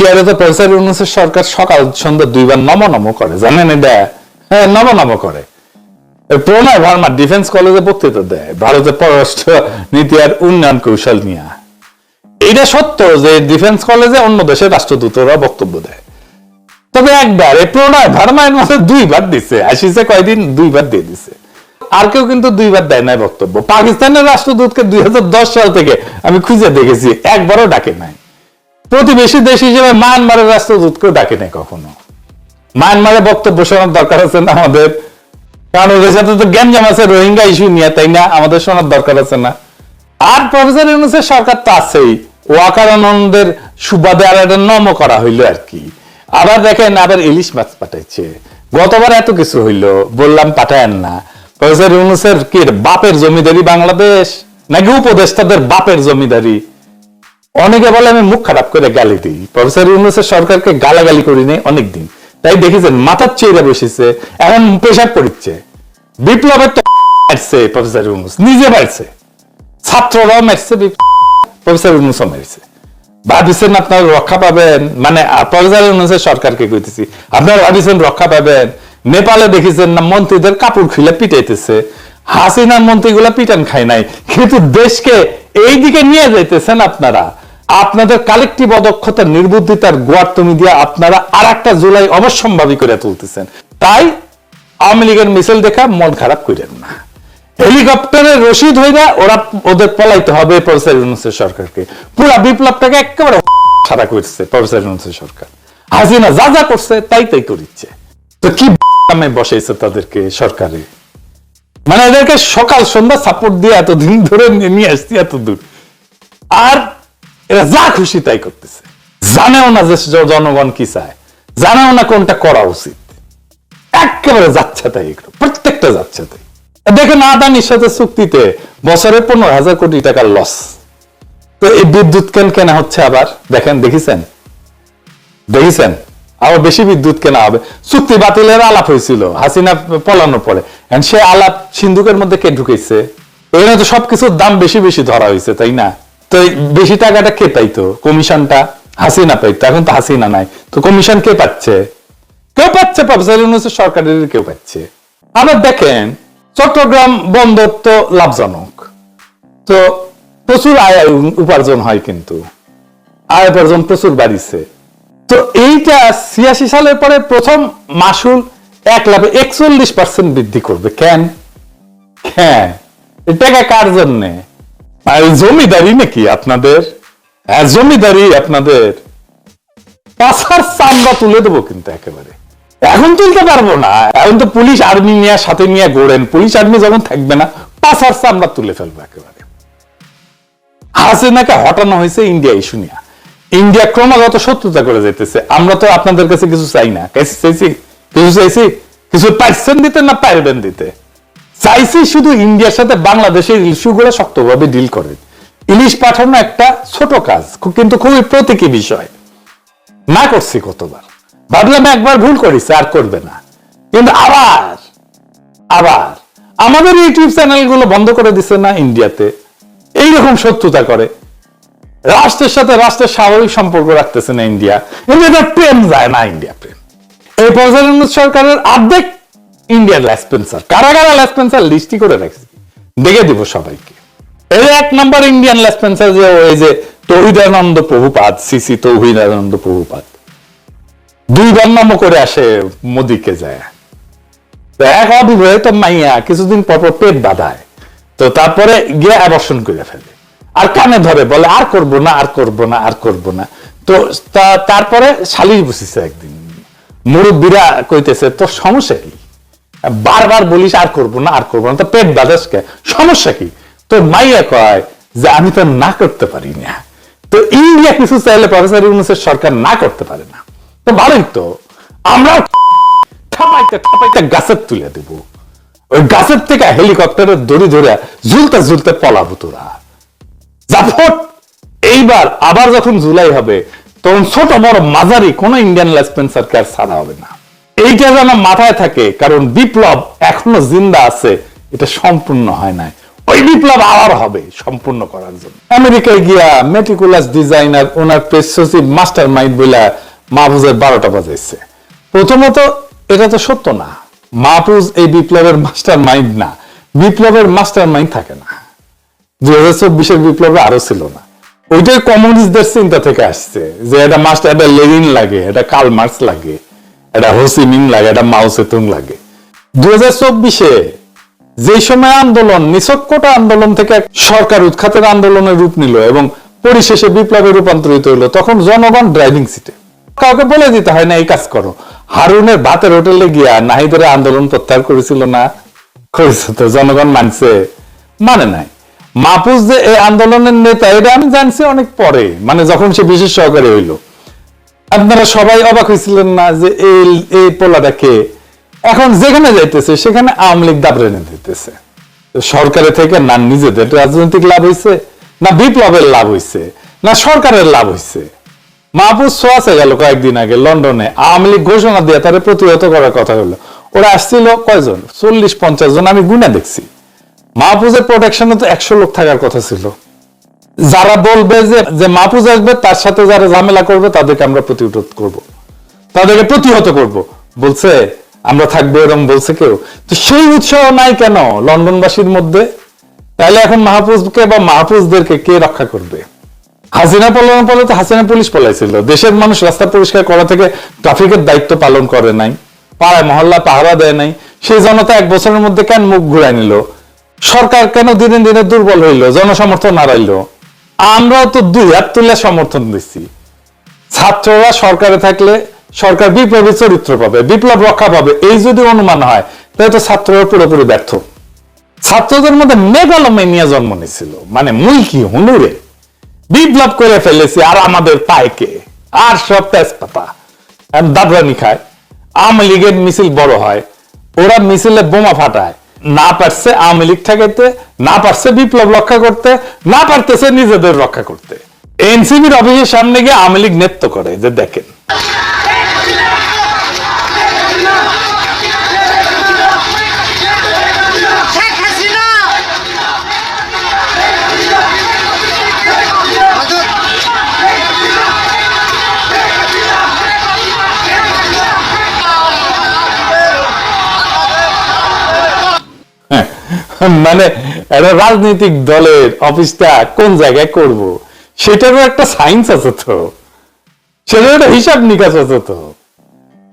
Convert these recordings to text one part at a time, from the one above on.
ইন্ডিয়ারে তো প্রফেসর ইউনুসের সরকার সকাল সন্ধ্যা দুইবার নম নম করে, জানেন এটা? হ্যাঁ নম নম করে প্রণয় ভার্মা ডিফেন্স কলেজে বক্তৃতা দেয়, ভারতের পররাষ্ট্র নীতি আর উন্নয়ন কৌশল নিয়ে। এটা সত্য যে ডিফেন্স কলেজে অন্য দেশের রাষ্ট্রদূতরা বক্তব্য দেয়। তবে একবার, এই প্রণয় ভার্মায়ের মধ্যে দুইবার দিছে, আসিছে কয়দিন? দুইবার দিয়ে দিছে। আর কেউ কিন্তু দুইবার দেয় নাই বক্তব্য। পাকিস্তানের রাষ্ট্রদূতকে দুই হাজার দশ সাল থেকে আমি খুঁজে দেখেছি, একবারও ডাকে নাই। প্রতিবেশী দেশ হিসেবে মায়ানমারের রাষ্ট্রদূতকেও ডাকে নাই কখনো। মায়ানমারে বক্তব্য শোনার দরকার আছে না আমাদের? কারণ ওদের সাথে তো গ্যাঞ্জাম আছে, রোহিঙ্গা ইস্যু নিয়ে, তাই না? আমাদের শোনার দরকার আছে না। আর প্রফেসর ইউনুসের সরকার তো আছেই। ওয়াকার আনন্দের সুবাদে আর একটা নম করা হইল আর কি। আবার দেখেন, আবার ইলিশ মাছ পাঠাইছে। গতবার এত কিছু হইল, বললাম পাঠায়েন না। প্রফেসর ইউনুসের কি বাপের জমিদারি বাংলাদেশ? নাকি উপদেষ্টাদের বাপের জমিদারি? অনেকে বলে আমি মুখ খারাপ করে গালি দিই। প্রফেসর ইউনুসের সরকারকে গালাগালি করি নাই অনেকদিন। তাই দেখেছেন, মাথার চেয়ে বসেছে, এখন পেশাব পড়ছে বিপ্লবের তো মারছে প্রফেসর ইউনুস, নিজে মারছে। ছাত্ররাও মারছে প্রফেসর ইউনুসও মারছে। ভাবিছেন আপনারা রক্ষা পাবেন? মানে প্রফেসর ইউনুসের সরকারকে কইতেছি, আপনারা ভাবিছেন রক্ষা পাবেন? নেপালে দেখেছেন না, মন্ত্রীদের কাপড় খুলে পিটাইতেছে। হাসিনার মন্ত্রীগুলা পিটান খায় নাই। কিন্তু দেশকে এই দিকে নিয়ে যাইতেছেন আপনারা। আপনাদের কালেকটিভ অদক্ষতা নির্বুদ্ধিতার গোয়ার্তমি দিয়ে আপনারা আর একটা জুলাই অবশ্যম্ভাবী করে তুলতেছেন। তাই আওয়ামী লীগের মিছিল দেখা মন খারাপ করেন না। হেলিকপ্টারের রশিদ হইরা ওরা ওদের পলাইতে হবে প্রফেসর ইউনুসের সরকারকে। পুরো বিপ্লবটাকে একেবারে সারা করছে প্রফেসর ইউনুসের সরকার। হাসিনা যা যা করছে, তাই তাই করিচ্ছে। তো কি কামে বসাইছে তাদেরকে সরকারে? মানে এদেরকে সকাল সন্ধ্যা সাপোর্ট দিয়ে এতদিন ধরে নিয়ে আসছি এত দূর আর এরা যা খুশি তাই করতেছে। জানেও না যে জনগণ কি চায়। জানেও না কোনটা করা উচিত। একেবারে যাচ্ছে তাই এগুলো। প্রত্যেকটা যাচ্ছে তাই। দেখেন আদানির সাথে চুক্তিতে বছরে পনেরো হাজার কোটি টাকার লস তো এই বিদ্যুৎ কেন কেনা হচ্ছে আবার? দেখেন, দেখেছেন? দেখেছেন? আবার বেশি বিদ্যুৎ কেনা হবে। চুক্তি বাতিলের আলাপ হয়েছিল। হাসিনা পলানোর পরে। সে আলাপ সিন্ধুকের মধ্যে কে ঢুকেছে? এখানে তো সবকিছুর দাম বেশি বেশি ধরা হয়েছে, তাই না? তো বেশি টাকাটা কে পাইতো? কমিশনটা? হাসিনা পাইতো। এখন তো হাসিনা নাই। তো কমিশন কে পাচ্ছে? কেউ পাচ্ছে প্রফেসর সরকারের, কেউ পাচ্ছে। আবার দেখেন, চট্টগ্রাম বন্দর তো লাভজনক। তো প্রচুর আয় উপার্জন হয় কিন্তু। আয় উপার্জন প্রচুর বাড়িছে। তো এইটা ছিয়াশি সালের পরে প্রথম মাসুল এক লাভে একচল্লিশ পার্সেন্ট বৃদ্ধি করবে। কেন? হ্যাঁ টাকা কার জন্য? জমিদারি নাকি আপনাদের? জমিদারি আপনাদের? পাশার চামড়া তুলে দেবো কিন্তু একেবারে। এখন তুলতে পারব না। এখন তো পুলিশ আর্মি নিয়ে, সাথে নিয়ে গড়েন। পুলিশ আর্মি যখন থাকবে না, পাশার চামড়া তুলে ফেলব একেবারে। হটানো হয়েছে ইন্ডিয়া ইস্যু নিয়ে। ইন্ডিয়া ক্রমাগত শত্রুতা করে যেতেছে। আমরা তো আপনাদের কাছে কিছু চাই না। কিছু চাইছি? কিছু চাইছি? কিছু পাইছেন দিতে না পারবেন দিতে? চাইছি শুধু ইন্ডিয়ার সাথে বাংলাদেশের ইস্যুগুলো শক্তভাবে ডিল করে। ইলিশ পাঠানো একটা ছোট কাজ কিন্তু খুবই প্রতীকী বিষয়। না করছি কতবার। ভাবলাম একবার ভুল করেছে, আর করবে না। কিন্তু আবার আবার আমাদের ইউটিউব চ্যানেলগুলো বন্ধ করে দিছে না ইন্ডিয়াতে। এইরকম শত্রুতা করে। রাষ্ট্রের সাথে রাষ্ট্রের স্বাভাবিক সম্পর্ক রাখতেছে না ইন্ডিয়া। ইন্ডিয়াতে প্রেম যায় না ইন্ডিয়া প্রেম। এই প্রধানমন্ত্রী সরকারের অর্ধেক ইন্ডিয়ার ল্যাসপেন্সার কারা কারা ল্যাসপেন্সার লিস্টি করে রাখছি। দেখে দিব সবাইকে। এই এক নম্বর ইন্ডিয়ান ল্যাসপেন্সার যে ওই যে তৌহিদানন্দ প্রভুপাত সিসি তৌহিদানন্দ প্রভুপাত দুইবার নাম করে আসে মোদিকে যায়। মাইয়া কিছুদিন পর পর পেট বাঁধায়। তো তারপরে গিয়ে অ্যাবর্শন করে ফেলে। আর কানে ধরে বলে, আর করব না, আর করব না, আর করব না। তো তারপরে শালিশ বসেছে একদিন। মুরব্বীরা কইতেছে, তোর সমস্যা কি? বারবার বলিস, আর করব না, আর করব না। তো পেট বাঁধাস কে সমস্যা কি? তো মাইয়া কয় যে, আমি তো না করতে পারি না। তো ইন্ডিয়া কিছু চাইলে প্রফেসর ইউনুসের সরকার না করতে পারে না। তো ভালোই তো। আমরা ঠাপাইতে ঠাপাইতে গাছের তুলে দেব। ওই গাছের থেকে হেলিকপ্টারের দড়ি ধরে ঝুলতে ঝুলতে পলাবো তোরা। জাফট এইবার আবার যখন জুলাই হবে, তখন ছোট বড় মাঝারি কোন ইন্ডিয়ান লেসপেন্সারকে আর ছাড়া হবে না। এইটা যেন মাথায় থাকে, কারণ বিপ্লব এখনও জিন্দা আছে, এটা সম্পূর্ণ হয় নাই। ওই বিপ্লব আবার হবে সম্পূর্ণ করার জন্য। আমেরিকায় গিয়া মেটিকুলাস ডিজাইনার ওনার সচিব মাস্টার মাইন্ড বলে মাহফুজের বারোটা বাজাইছে। প্রথমত, এটা তো সত্য না। মাহফুজ এই বিপ্লবের মাস্টার মাইন্ড না। বিপ্লবের মাস্টার মাইন্ড থাকে না। দুই হাজার চব্বিশের বিপ্লবে আরও ছিল না। ওইটাই কমিউনিস্টদের চিন্তা থেকে আসছে যে এটা মাস্টার এটা লেনিন লাগে, এটা কার্ল মার্কস লাগে। এটা হোসিমিন লাগে, এটা মাও সেতুং লাগে। দুই হাজার যে সময় আন্দোলন, নিছক্কটা আন্দোলন থেকে সরকার উৎখাতের আন্দোলনের রূপ নিল এবং পরিশেষে বিপ্লবে রূপান্তরিত হইল, তখন জনগণ ড্রাইভিং সিটে। কাউকে বলে দিতে হয় না, এই কাজ করো। হারুনের ভাতের হোটেলে গিয়া নাহিদের আন্দোলন প্রত্যাহার করেছিল না? করেছে তো, জনগণ মানছে মানে নাই। মাহফুজ যে এই আন্দোলনের নেতা, এটা আমি জানছি অনেক পরে মানে যখন সে বিশেষ সহকারী হইল। আপনারা সবাই অবাক হয়েছিলেন না যে এই এই পোলাটাকে এখন যেখানে যাইতেছে, সেখানে আওয়ামী লীগ দাবড়ে এনে দিতেছে সরকারের থেকে না নিজেদের রাজনৈতিক লাভ হয়েছে না বিপ্লবের লাভ হয়েছে না সরকারের লাভ হয়েছে মাহফুজ সোয়াসে গেল কয়েকদিন আগে লন্ডনে, আওয়ামী লীগ ঘোষণা দিয়ে তারা প্রতিহত করার কথা হলো। ওরা আসছিল কয়জন? চল্লিশ, পঞ্চাশ জন, আমি গুনে দেখছি। মাহফুজের প্রোটেকশনে তো একশো লোক থাকার কথা ছিল। যারা বলবে যে যে মাহফুজ আসবে, তার সাথে যারা ঝামেলা করবে, তাদেরকে আমরা প্রতিরোধ করব। তাদেরকে প্রতিহত করব। বলছে, আমরা থাকব এরকম বলছে কেউ। তো সেই উৎসাহ নাই কেন লন্ডনবাসীর মধ্যে? তাহলে এখন মাহফুজকে বা মাহফুজদেরকে কে রক্ষা করবে? হাসিনা পলানোর পরে তো হাসিনা পুলিশ পলাইছিল। দেশের মানুষ রাস্তা পরিষ্কার করা থেকে ট্রাফিকের দায়িত্ব পালন করে নাই। পাড়ায় মহল্লা পাহারা দেয় নাই। সেই জনতা এক বছরের মধ্যে কেন মুখ ঘুরাই নিল? সরকার কেন দিনে দিনে দুর্বল হইল? জনসমর্থন হারাইলো? আমরাও তো দুই হাত তুলে সমর্থন দিচ্ছি। ছাত্ররা সরকারে থাকলে সরকার বিপ্লবী চরিত্র পাবে, বিপ্লব রক্ষা পাবে, এই যদি অনুমান হয়, তাহলে তো ছাত্ররা পুরোপুরি ব্যর্থ। ছাত্রদের মধ্যে মেগালোমেনিয়া জন্ম নিয়েছিল মানে মুই কি হুনুরে? বিপ্লব করে ফেলেছি, আর আমাদের পায়কে আর সব তেজপাতা। দাবরানি খায় আওয়ামী লীগের মিছিল বড় হয়, ওরা মিছিলে বোমা ফাটায় না পারছে আওয়ামী লীগ ঠেকাইতে, না পারছে বিপ্লব রক্ষা করতে, না পারতেছে নিজেদের রক্ষা করতে। এনসিবির অফিসের সামনে গিয়ে আওয়ামী লীগ নেত্য করে, যে দেখেন। মানে একটা রাজনৈতিক দলের অফিসটা কোন জায়গায় করব? সেটারও একটা সায়েন্স আছে তো। সেটার একটা হিসাব নিকাশ আছে তো।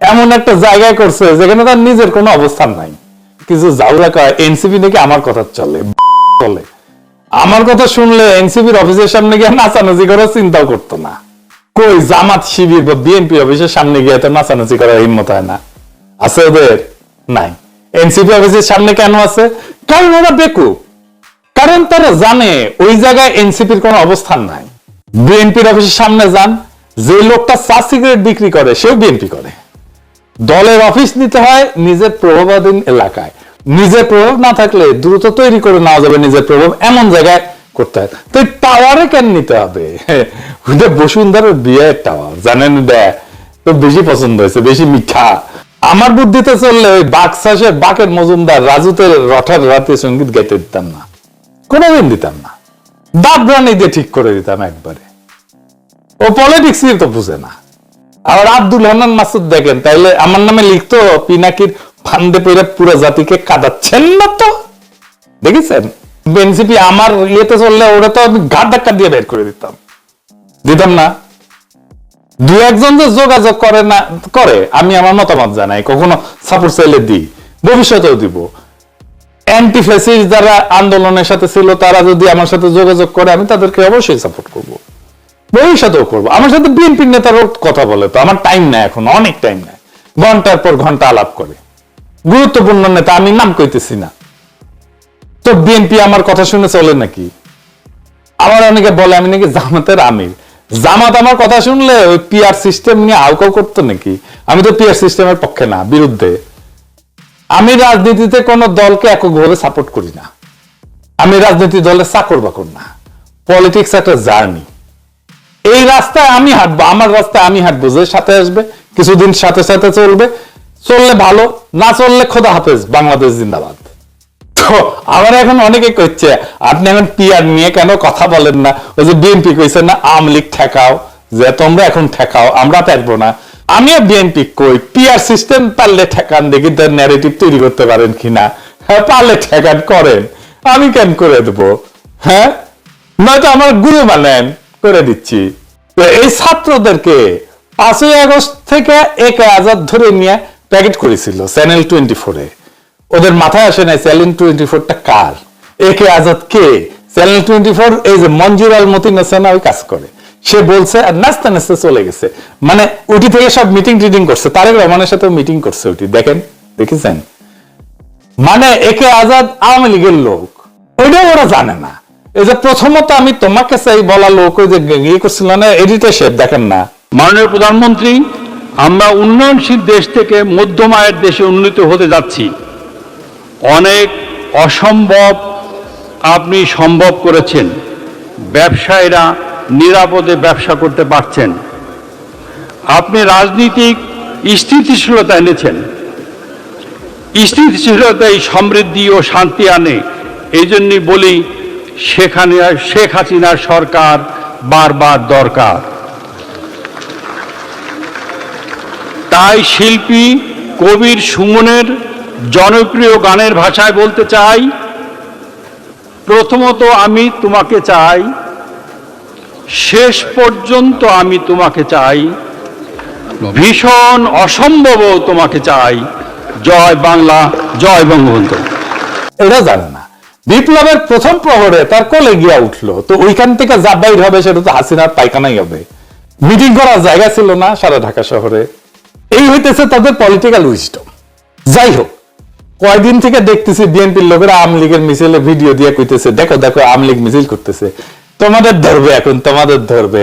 এমন একটা জায়গায় করছে যেখানে তার নিজের কোনো অবস্থান নাই। কিছু জাউরা কয় এনসিপি নাকি আমার কথা চলে চলে। আমার কথা শুনলে এনসিপির অফিসের সামনে গিয়ে নাচানাচি করার চিন্তাও করতো না। কই জামাত শিবির বা বিএনপি অফিসের সামনে গিয়ে তো নাচানাচি করার হিম্মত হয় না। আছে ওদের? নাই। এনসিপি অফিসের সামনে কেন আছে? কারণ ওরা বেকু কারণ তারা জানে ওই জায়গায় এনসিপির কোনো অবস্থান নাই। বিএনপির অফিসের সামনে যান, যে লোকটা চা সিগারেট বিক্রি করে, সেও বিএনপি করে। দলের অফিস নিতে হয় নিজের প্রভাবাধীন এলাকায়। নিজের প্রভাব না থাকলে দ্রুত তৈরি করে নেওয়া যাবে নিজের প্রভাব, এমন জায়গায় করতে হয়। তো টাওয়ারে কেন নিতে হবে? বসুন্ধরার বিয়ের টাওয়ার জানেন দেয় তো বেশি পছন্দ হয়েছে, বেশি মিঠা। আমার বুদ্ধিতে চললে ওই বাঘ বাক্সাসের বাকের মজুমদার রাজুতের রঠার রাতে সংগীত গাইতে দিতাম না। কোনোদিন দিতাম না। দাবরানি দিয়ে ঠিক করে দিতাম একবারে। ও পলিটিক্স তো বুঝে না। আর আব্দুল হান্নান মাসুদ দেখেন, তাইলে আমার নামে লিখতো, পিনাকির ফান্দে পড়ে পুরো জাতিকে কাঁদাচ্ছেন না তো? দেখেছেন? বেনসিপি আমার ইয়েতে চললে ওরা তো আমি ঘাট ধাক্কা দিয়ে বের করে দিতাম। দিতাম না। দু একজন যে যোগাযোগ করে না, করে, আমি আমার মতামত জানাই, কখনো সাপোর্ট চাইলে দিই, ভবিষ্যতেও দিব। অ্যান্টি যারা আন্দোলনের সাথে ছিল, তারা যদি আমার সাথে যোগাযোগ করে, আমি তাদেরকে অবশ্যই সাপোর্ট করব। ভবিষ্যতেও করব। আমার সাথে নেতারও কথা বলে তো, আমার টাইম এখন, অনেক টাইম নাই। ঘণ্টার পর ঘণ্টা আলাপ করে। গুরুত্বপূর্ণ নেতা, আমি নাম কইতেছি না। তো বিএনপি আমার কথা শুনে চলে নাকি? আমার অনেকে বলে, আমি নাকি জামাতের আমির। জামাত আমার কথা শুনলে ওই পিআর সিস্টেম নিয়ে আউকাউ করতো নাকি? আমি তো পিআর সিস্টেমের পক্ষে না, বিরুদ্ধে। আমি রাজনীতিতে কোন দলকে এককভাবে সাপোর্ট করি না। আমি রাজনীতি দলের চাকর বাকর না। পলিটিক্স একটা জার্নি এই রাস্তায় আমি হাঁটবো, আমার রাস্তায় আমি হাঁটবো, যে সাথে আসবে, কিছুদিন সাথে সাথে চলবে। চললে ভালো, না চললে খোদা হাফেজ, বাংলাদেশ জিন্দাবাদ। তো আমার এখন অনেকে কইছে, আপনি এখন পিয়ার নিয়ে কেন কথা বলেন না? ওই যে বিএনপি কইছে, না, আওয়ামী লীগ ঠেকাও, যে তোমরা এখন ঠেকাও, আমরা পারব না। আমিও বিএনপি কই পিয়ার সিস্টেম পারলে ঠেকান দেখি, তার ন্যারেটিভ তৈরি করতে পারেন কিনা? হ্যাঁ পারলে ঠেকান করেন। আমি কেন করে দেবো? হ্যাঁ নয়তো আমার গুরু মানেন করে দিচ্ছি। এই ছাত্রদেরকে পাঁচই আগস্ট থেকে এক আজাদ ধরে নিয়ে প্যাকেট করেছিল, চ্যানেল টোয়েন্টি ফোরে ওদের মাথায় আসে না চ্যানেল টোয়েন্টি ফোরটা কার? একে আজাদ কে? চ্যানেল টোয়েন্টি ফোর এই যে মঞ্জুর আল মতিন ওই কাজ করে। সে বলছে আর নাচতে নাচতে চলে গেছে। মানে উটি থেকে সব মিটিং টিটিং করছে। তারেক রহমানের সাথে মিটিং করছে উটি দেখেন, দেখেছেন? মানে একে আজাদ আওয়ামী লীগের লোক। ওইটাও ওরা জানে না। এই যে প্রথমত আমি তোমাকে চাই বলা লোক, ওই যে ইয়ে করছিল না এডিটর দেখেন না। মাননীয় প্রধানমন্ত্রী, আমরা উন্নয়নশীল দেশ থেকে মধ্যম আয়ের দেশে উন্নীত হতে যাচ্ছি। অনেক অসম্ভব আপনি সম্ভব করেছেন। ব্যবসায়ীরা নিরাপদে ব্যবসা করতে পারছেন। আপনি রাজনীতিক স্থিতিশীলতা এনেছেন। স্থিতিশীলতাই সমৃদ্ধি ও শান্তি আনে। এই জন্যই বলি, সেখানে শেখ হাসিনার সরকার বারবার দরকার। তাই শিল্পী কবির সুমনের জনপ্রিয় গানের ভাষায় বলতে চাই, প্রথমত আমি তোমাকে চাই, শেষ পর্যন্ত আমি তোমাকে চাই, ভীষণ অসম্ভবও তোমাকে চাই। জয় বাংলা, জয় বঙ্গবন্ধু। এটা জানে না। বিপ্লবের প্রথম প্রহরে তার কোলে গিয়া উঠল। তো ওইখান থেকে যা বাইর হবে সেটা তো হাসিনার পায়খানাই হবে। মিটিং করার জায়গা ছিল না সারা ঢাকা শহরে। এই হইতেছে তাদের পলিটিক্যাল উইস্টম যাই হোক কয়দিন থেকে দেখতেছি বিএনপির লোকেরা আওয়ামী লীগের মিছিলে ভিডিও দিয়ে কইতেছে, দেখো দেখো, আওয়ামী লীগ মিছিল করতেছে। তোমাদের ধরবে এখন, তোমাদের ধরবে।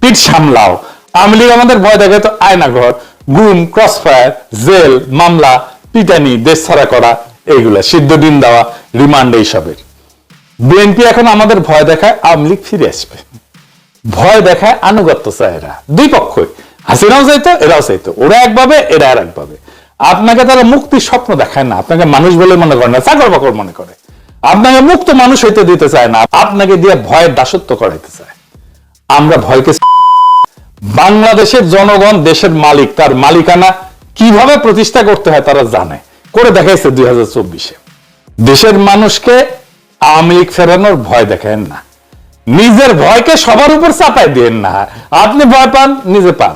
পিঠ সামলাও। আওয়ামী লীগ আমাদের ভয় দেখে তো আয়নাঘর, গুম, ক্রসফায়ার, জেল, মামলা, পিটানি, দেশ ছাড়া করা, এইগুলা, সিদ্ধ দিন দেওয়া, রিমান্ড এইসবের। বিএনপি এখন আমাদের ভয় দেখায় আওয়ামী লীগ ফিরে আসবে। ভয় দেখায় আনুগত্য চায় এরা। দুই পক্ষই। হাসিনাও চাইতো, এরাও চাইতো। ওরা একভাবে এরা আর একভাবে আপনাকে তারা মুক্তির স্বপ্ন দেখায় না। আপনাকে মানুষ বলে মনে করে না, চাকর বাকর মনে করে। আপনাকে মুক্ত মানুষ হইতে দিতে চায় না, আপনাকে দিয়ে ভয়ের দাসত্ব করাইতে চায়। আমরা ভয়কে বাংলাদেশের জনগণ, দেশের মালিক, তার মালিকানা কীভাবে প্রতিষ্ঠা করতে হয় তারা জানে। করে দেখাইছে দুই হাজার চব্বিশে। দেশের মানুষকে আওয়ামী লীগ ফেরানোর ভয় দেখেন না। নিজের ভয়কে সবার উপর চাপাই দিয়েন না। আপনি ভয় পান, নিজে পান।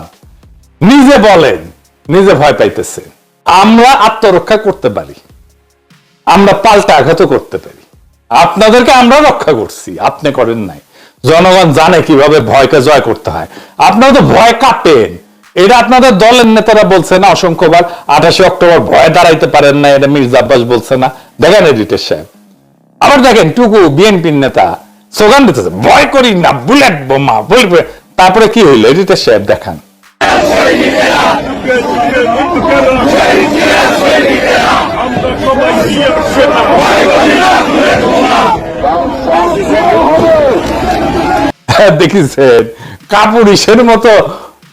নিজে বলেন, নিজে ভয় পাইতেছে আমরা আত্মরক্ষা করতে পারি। আমরা পাল্টা আঘাত করতে পারি। আপনাদেরকে আমরা রক্ষা করছি, আপনি করেন নাই। জনগণ জানে কীভাবে ভয়কে জয় করতে হয়। আপনারা তো ভয় কাটেন। এটা আপনাদের দলের নেতারা বলছে না, অসংখ্যবার। আঠাশে অক্টোবর ভয় দাঁড়াইতে পারেন না, এটা মির্জা আব্বাস বলছে না। দেখেন এডিটের সাহেব। আবার দেখেন টুকু বিএনপির নেতা স্লোগান দিতেছে, ভয় করি না, বুলেট বোমা, বলবে তারপরে কি হইল? এডিটের সাহেব দেখান। দেখেছেন কাপুরিসের মতো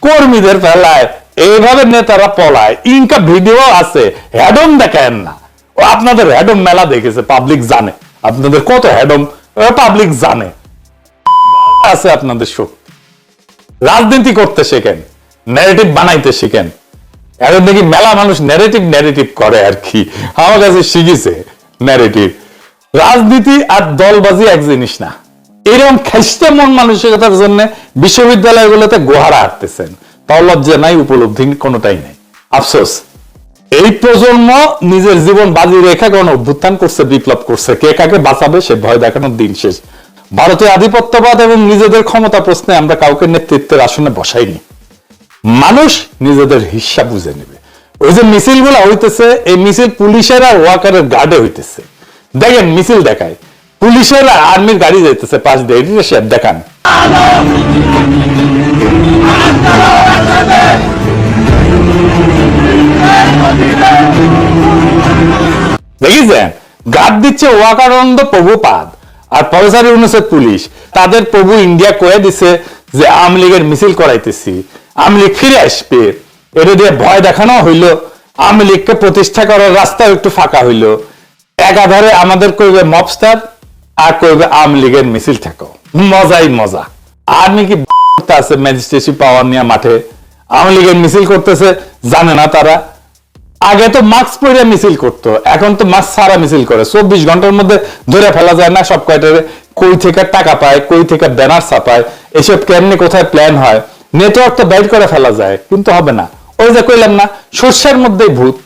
কর্মীদের ফেলায়, এইভাবে নেতারা পলায়। ইনকা ভিডিও আছে হ্যাডম দেখেন না। ও আপনাদের হ্যাডম মেলা দেখেছে পাবলিক জানে। আপনাদের কত হ্যাডম পাবলিক জানে। আছে আপনাদের শক্তি রাজনীতি করতে শেখেন। ন্যারেটিভ বানাইতে শিখেন। এখন দেখি মেলা মানুষ ন্যারেটিভ ন্যারেটিভ করে আর কি। আমার কাছে শিখেছে ন্যারেটিভ রাজনীতি আর দলবাজি এক জিনিস না। এরকম খ্রিস্টে মন মানসিকতার জন্য বিশ্ববিদ্যালয়গুলোতে গোহারা হাঁটতেছেন। তাও লজ্জা নাই, উপলব্ধি কোনোটাই নেই। আফসোস। এই প্রজন্ম নিজের জীবন বাজি রেখে কোন অভ্যুত্থান করছে, বিপ্লব করছে। কে কাকে বাঁচাবে সে ভয় দেখানোর দিন শেষ। ভারতীয় আধিপত্যবাদ এবং নিজেদের ক্ষমতা প্রশ্নে আমরা কাউকে নেতৃত্বের আসনে বসাইনি। মানুষ নিজেদের হিসাব বুঝে নেবে। ওই যে মিছিলগুলা হইতেছে, এই মিছিল পুলিশের আর ওয়াকারের গার্ডে হইতেছে। দেখেন, মিছিল দেখায়। পুলিশের আর্মির গাড়ি যাইতেছে পাঁচ দিয়ে। সে দেখান। দেখেছেন? গার্ড দিচ্ছে ওয়াকারন্দ প্রভুপাদ আর প্রফেসর ইউনুসের পুলিশ। তাদের প্রভু ইন্ডিয়া কয়ে দিছে যে আওয়ামী লীগের মিছিল করাইতেছি। আওয়ামী ফিরে আসবে। এটা দিয়ে ভয় দেখানো হইল আওয়ামী লীগকে প্রতিষ্ঠা করার রাস্তা একটু ফাঁকা হইল। একাধারে আমাদের কইবে মবস্টার আর কইবে আওয়ামী লীগের মিছিল থাকো। মজাই মজা। আর্মি কি আছে ম্যাজিস্ট্রেসি পাওয়ার নিয়ে মাঠে? আওয়ামী লীগের মিছিল করতেছে, জানে না তারা। আগে তো মাস্ক পরে মিছিল করতো, এখন তো মাস্ক ছাড়া মিছিল করে। চব্বিশ ঘণ্টার মধ্যে ধরে ফেলা যায় না সব কয়টারে। কই থেকে টাকা পায়, কই থেকে ব্যানার ছাপায়, এসব কেমনি কোথায় প্ল্যান হয়? নেটওয়ার্ক তো বাইর করে ফেলা যায়, কিন্তু হবে না। ওই যে কইলাম না, সর্ষের মধ্যেই ভূত।